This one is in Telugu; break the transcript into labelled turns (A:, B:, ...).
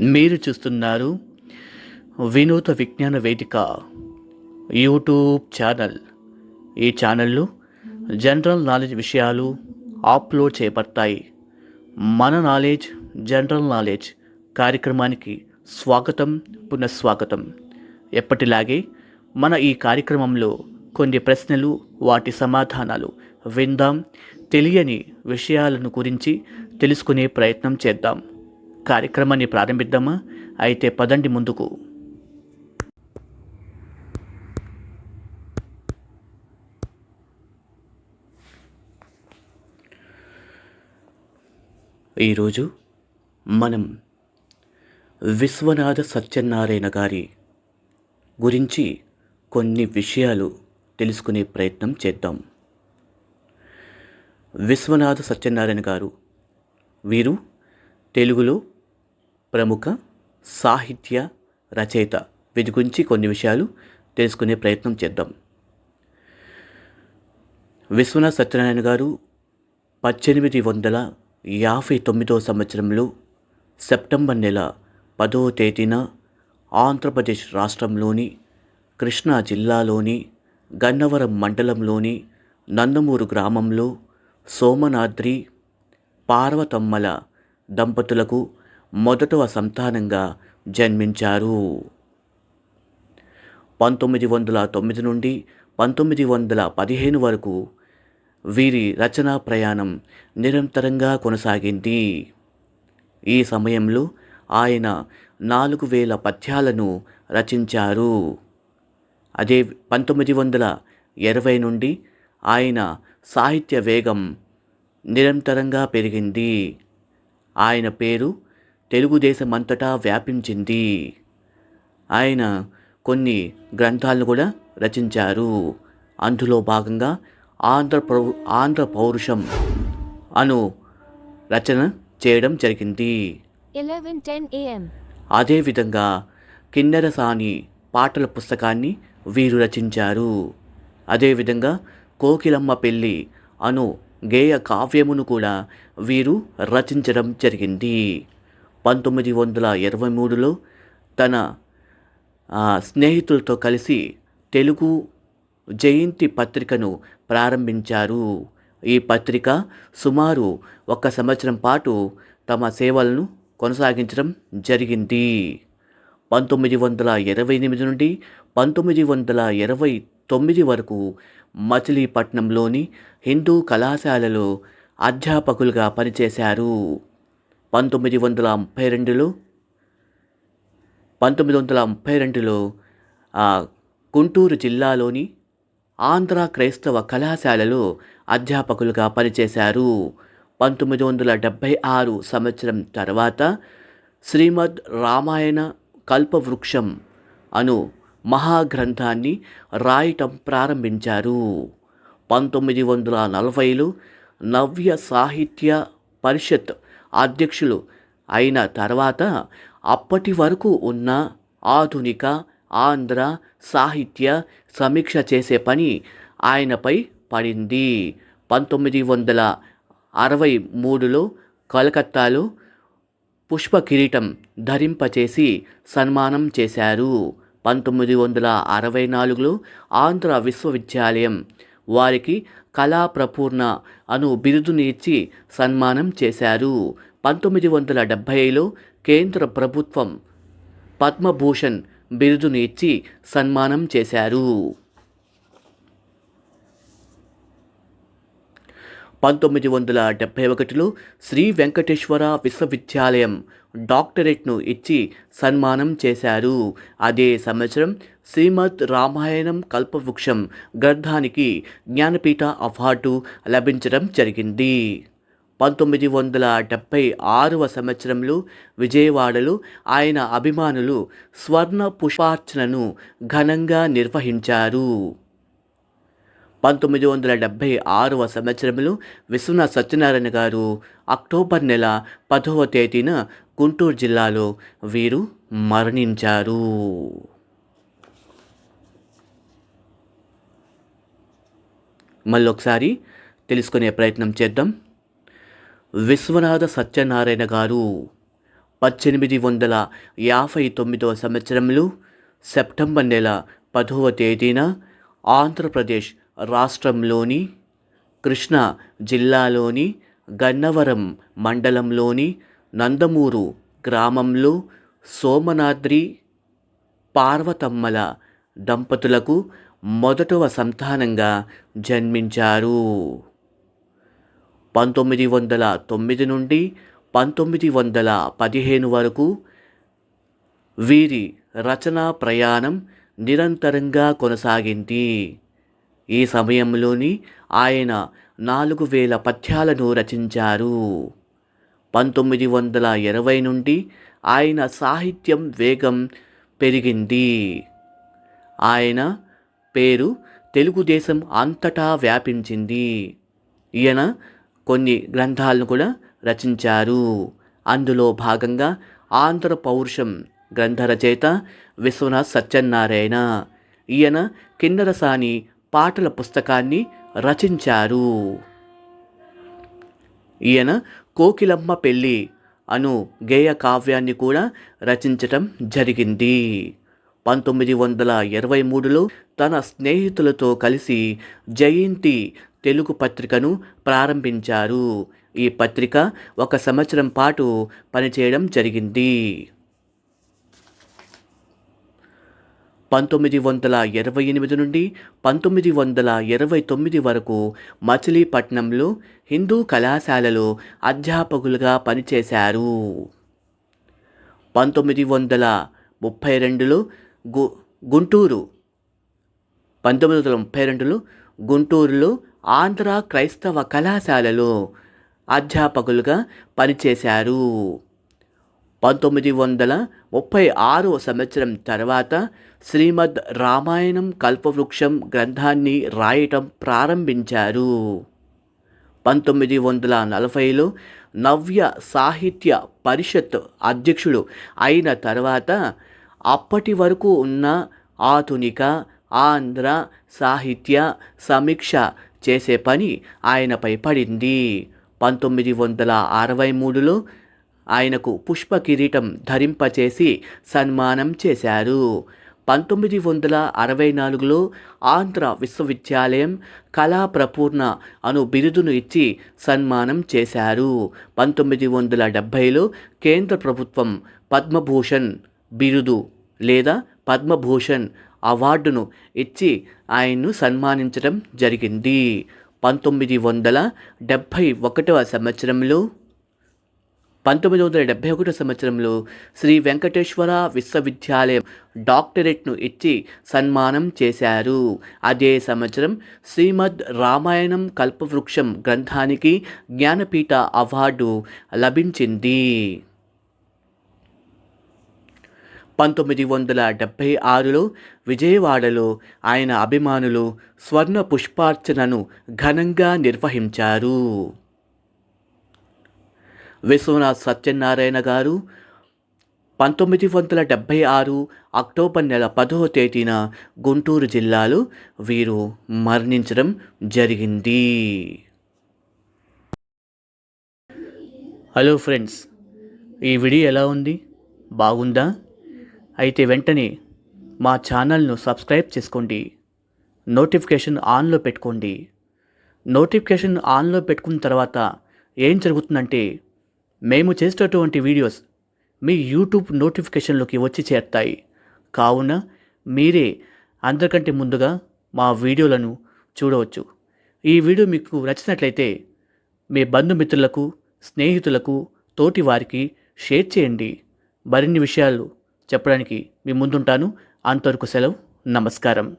A: మీరు చూస్తున్నారు వినూత విజ్ఞాన వేదిక యూట్యూబ్ ఛానల్. ఈ ఛానల్లో జనరల్ నాలెడ్జ్ విషయాలు అప్లోడ్ చేయబడతాయి మన నాలెడ్జ్ జనరల్ నాలెడ్జ్ కార్యక్రమానికి స్వాగతం పునఃస్వాగతం. ఎప్పటిలాగే మన ఈ కార్యక్రమంలో కొన్ని ప్రశ్నలు వాటి సమాధానాలు విందాం తెలియని విషయాలను గురించి తెలుసుకునే ప్రయత్నం చేద్దాం. కార్యక్రమాన్ని ప్రారంభిద్దామా? అయితే పదండి ముందుకు. ఈరోజు మనం విశ్వనాథ సత్యనారాయణ గారి గురించి కొన్ని విషయాలు తెలుసుకునే ప్రయత్నం చేద్దాం. విశ్వనాథ సత్యనారాయణ గారు వీరు తెలుగులో ప్రముఖ సాహిత్య రచయిత. వీటి గురించి కొన్ని విషయాలు తెలుసుకునే ప్రయత్నం చేద్దాం. విశ్వనాథ్ సత్యనారాయణ గారు పద్దెనిమిది వందల యాభై తొమ్మిదో సంవత్సరంలో సెప్టెంబర్ నెల పదో తేదీన ఆంధ్రప్రదేశ్ రాష్ట్రంలోని కృష్ణా జిల్లాలోని గన్నవరం మండలంలోని నందమూరు గ్రామంలో సోమనాద్రి పార్వతమ్మల దంపతులకు మొదటవ సంతానంగా జన్మించారు. పంతొమ్మిది వందల తొమ్మిది నుండి పంతొమ్మిది వందల పదిహేను వరకు వీరి రచనా ప్రయాణం నిరంతరంగా కొనసాగింది. ఈ సమయంలో ఆయన నాలుగు వేల పద్యాలను రచించారు. అదే పంతొమ్మిది వందల ఇరవై నుండి ఆయన సాహిత్య వేగం నిరంతరంగా పెరిగింది. ఆయన పేరు తెలుగుదేశమంతటా వ్యాపించింది. ఆయన కొన్ని గ్రంథాలను కూడా రచించారు. అందులో భాగంగా ఆంధ్ర ఆంధ్ర పౌరుషం అను రచన చేయడం జరిగింది.
B: 11:10 a.m.
A: అదేవిధంగా కిన్నెరసాని పాటల పుస్తకాన్ని వీరు రచించారు. అదేవిధంగా కోకిలమ్మ పెళ్ళి అను గేయ కావ్యమును కూడా వీరు రచించడం జరిగింది. పంతొమ్మిది వందల ఇరవై మూడులో తన స్నేహితులతో కలిసి తెలుగు జయంతి పత్రికను ప్రారంభించారు. ఈ పత్రిక సుమారు ఒక సంవత్సరం పాటు తమ సేవలను కొనసాగించడం జరిగింది. పంతొమ్మిది వందల ఇరవై ఎనిమిది నుండి పంతొమ్మిది వందల ఇరవై తొమ్మిది వరకు మచిలీపట్నంలోని హిందూ కళాశాలలో అధ్యాపకులుగా పనిచేశారు. పంతొమ్మిది వందల ముప్పై రెండులో పంతొమ్మిది వందల ముప్పై రెండులో గుంటూరు జిల్లాలోని ఆంధ్ర క్రైస్తవ కళాశాలలో అధ్యాపకులుగా పనిచేశారు. పంతొమ్మిది వందల డెబ్భై ఆరు సంవత్సరం తర్వాత శ్రీమద్ రామాయణ కల్పవృక్షం అను మహాగ్రంథాన్ని రాయటం ప్రారంభించారు. పంతొమ్మిది వందల నలభైలో నవ్య సాహిత్య పరిషత్ అధ్యక్షులు అయిన తర్వాత అప్పటి వరకు ఉన్న ఆధునిక ఆంధ్ర సాహిత్య సమీక్ష చేసే పని ఆయనపై పడింది. పంతొమ్మిది వందల అరవై మూడులో కలకత్తాలో పుష్ప కిరీటం ధరింపచేసి సన్మానం చేశారు. పంతొమ్మిది వందల అరవై నాలుగులో ఆంధ్ర విశ్వవిద్యాలయం వారికి కళా ప్రపూర్ణ అను బిరుదుని ఇచ్చి సన్మానం చేశారు. పంతొమ్మిది వందల డెబ్భైలో కేంద్ర ప్రభుత్వం పద్మభూషణ్ బిరుదుని ఇచ్చి సన్మానం చేశారు. పంతొమ్మిది వందల డెబ్భై ఒకటిలో శ్రీ వెంకటేశ్వర విశ్వవిద్యాలయం డాక్టరేట్ను ఇచ్చి సన్మానం చేశారు. అదే సంవత్సరం శ్రీమద్ రామాయణం కల్పవృక్షం గ్రంథానికి జ్ఞానపీఠ అవార్డు లభించడం జరిగింది. పంతొమ్మిది వందల డెబ్భై ఆరవ సంవత్సరంలో విజయవాడలో ఆయన అభిమానులు స్వర్ణ పుష్పార్చనను ఘనంగా నిర్వహించారు. పంతొమ్మిది వందల డెబ్భై ఆరవ సంవత్సరంలో విశ్వనాథ్ సత్యనారాయణ గారు అక్టోబర్ నెల పదవ తేదీన గుంటూరు జిల్లాలో వీరు మరణించారు. మళ్ళొకసారి తెలుసుకునే ప్రయత్నం చేద్దాం. విశ్వనాథ సత్యనారాయణ గారు పద్దెనిమిది వందల యాభై తొమ్మిదవ సంవత్సరంలో సెప్టెంబర్ నెల పదవ తేదీన ఆంధ్రప్రదేశ్ రాష్ట్రంలోని కృష్ణా జిల్లాలోని గన్నవరం మండలంలోని నందమూరు గ్రామంలో సోమనాద్రి పార్వతమ్మల దంపతులకు మొదటవ సంతానంగా జన్మించారు. పంతొమ్మిది వందల తొమ్మిది నుండి పంతొమ్మిది వందల పదిహేను వరకు వీరి రచనా ప్రయాణం నిరంతరంగా కొనసాగింది. ఈ సమయంలోని ఆయన నాలుగు వేల పథ్యాలను రచించారు. పంతొమ్మిది వందల ఇరవై నుండి ఆయన సాహిత్యం వేగం పెరిగింది. ఆయన పేరు తెలుగుదేశం అంతటా వ్యాపించింది. ఈయన కొన్ని గ్రంథాలను కూడా రచించారు. అందులో భాగంగా ఆంధ్ర పౌరుషం గ్రంథ రచయిత విశ్వనాథ్ సత్యనారాయణ ఈయన కిన్నరసాని పాటల పుస్తకాన్ని రచించారు. ఈయన కోకిలమ్మ పెళ్ళి అను గేయ కావ్యాన్ని కూడా రచించటం జరిగింది. పంతొమ్మిది వందల ఇరవై మూడులో తన స్నేహితులతో కలిసి జయంతి తెలుగు పత్రికను ప్రారంభించారు. ఈ పత్రిక ఒక సంవత్సరం పాటు పనిచేయడం జరిగింది. పంతొమ్మిది వందల ఇరవై ఎనిమిది నుండి పంతొమ్మిది వందల ఇరవై తొమ్మిది వరకు మచిలీపట్నంలో హిందూ కళాశాలలో అధ్యాపకులుగా పనిచేశారు. పంతొమ్మిది వందల ముప్పై రెండులో గు గుంటూరు పంతొమ్మిది వందల ముప్పై రెండులో గుంటూరులో ఆంధ్ర క్రైస్తవ కళాశాలలో అధ్యాపకులుగా పనిచేశారు. పంతొమ్మిది వందల ముప్పై ఆరో సంవత్సరం తర్వాత శ్రీమద్ రామాయణం కల్పవృక్షం గ్రంథాన్ని రాయటం ప్రారంభించారు. పంతొమ్మిది వందల నలభైలో నవ్య సాహిత్య పరిషత్ అధ్యక్షుడు అయిన తర్వాత అప్పటి వరకు ఉన్న ఆధునిక ఆంధ్ర సాహిత్య సమీక్ష చేసే పని ఆయనపై పడింది. పంతొమ్మిది వందల అరవై మూడులో ఆయనకు పుష్ప కిరీటం ధరింపచేసి సన్మానం చేశారు. పంతొమ్మిది వందల అరవై నాలుగులో ఆంధ్ర విశ్వవిద్యాలయం కళా ప్రపూర్ణ అను బిరుదును ఇచ్చి సన్మానం చేశారు. పంతొమ్మిది వందల డెబ్భైలో కేంద్ర ప్రభుత్వం పద్మభూషణ్ బిరుదు లేదా పద్మభూషణ్ అవార్డును ఇచ్చి ఆయన్ను సన్మానించడం జరిగింది. పంతొమ్మిది వందల డెబ్భై ఒకటవ సంవత్సరంలో పంతొమ్మిది వందల డెబ్భై ఒకటో సంవత్సరంలో శ్రీ వెంకటేశ్వర విశ్వవిద్యాలయం డాక్టరేట్ను ఇచ్చి సన్మానం చేశారు. అదే సంవత్సరం శ్రీమద్ రామాయణం కల్పవృక్షం గ్రంథానికి జ్ఞానపీఠ అవార్డు లభించింది. పంతొమ్మిది వందల డెబ్భై ఆరులో విజయవాడలో ఆయన అభిమానులు స్వర్ణ పుష్పార్చనను ఘనంగా నిర్వహించారు. విశ్వనాథ్ సత్యనారాయణ గారు పంతొమ్మిది వందల డెబ్భై ఆరు అక్టోబర్ నెల పదవ తేదీన గుంటూరు జిల్లాలో వీరు మరణించడం జరిగింది. హలో ఫ్రెండ్స్ ఈ వీడియో ఎలా ఉంది? బాగుందా? అయితే వెంటనే మా ఛానల్ను సబ్స్క్రైబ్ చేసుకోండి. నోటిఫికేషన్ ఆన్లో పెట్టుకోండి. నోటిఫికేషన్ ఆన్లో పెట్టుకున్న తర్వాత ఏం జరుగుతుందంటే మేము చేసేటటువంటి వీడియోస్ మీ యూట్యూబ్ నోటిఫికేషన్లోకి వచ్చి చేరుతాయి. కావున మీరే అందరికంటే ముందుగా మా వీడియోలను చూడవచ్చు. ఈ వీడియో మీకు నచ్చినట్లయితే మీ బంధుమిత్రులకు స్నేహితులకు తోటి వారికి షేర్ చేయండి. మరిన్ని విషయాలు చెప్పడానికి మీ ముందుంటాను. అంతవరకు సెలవు. నమస్కారం.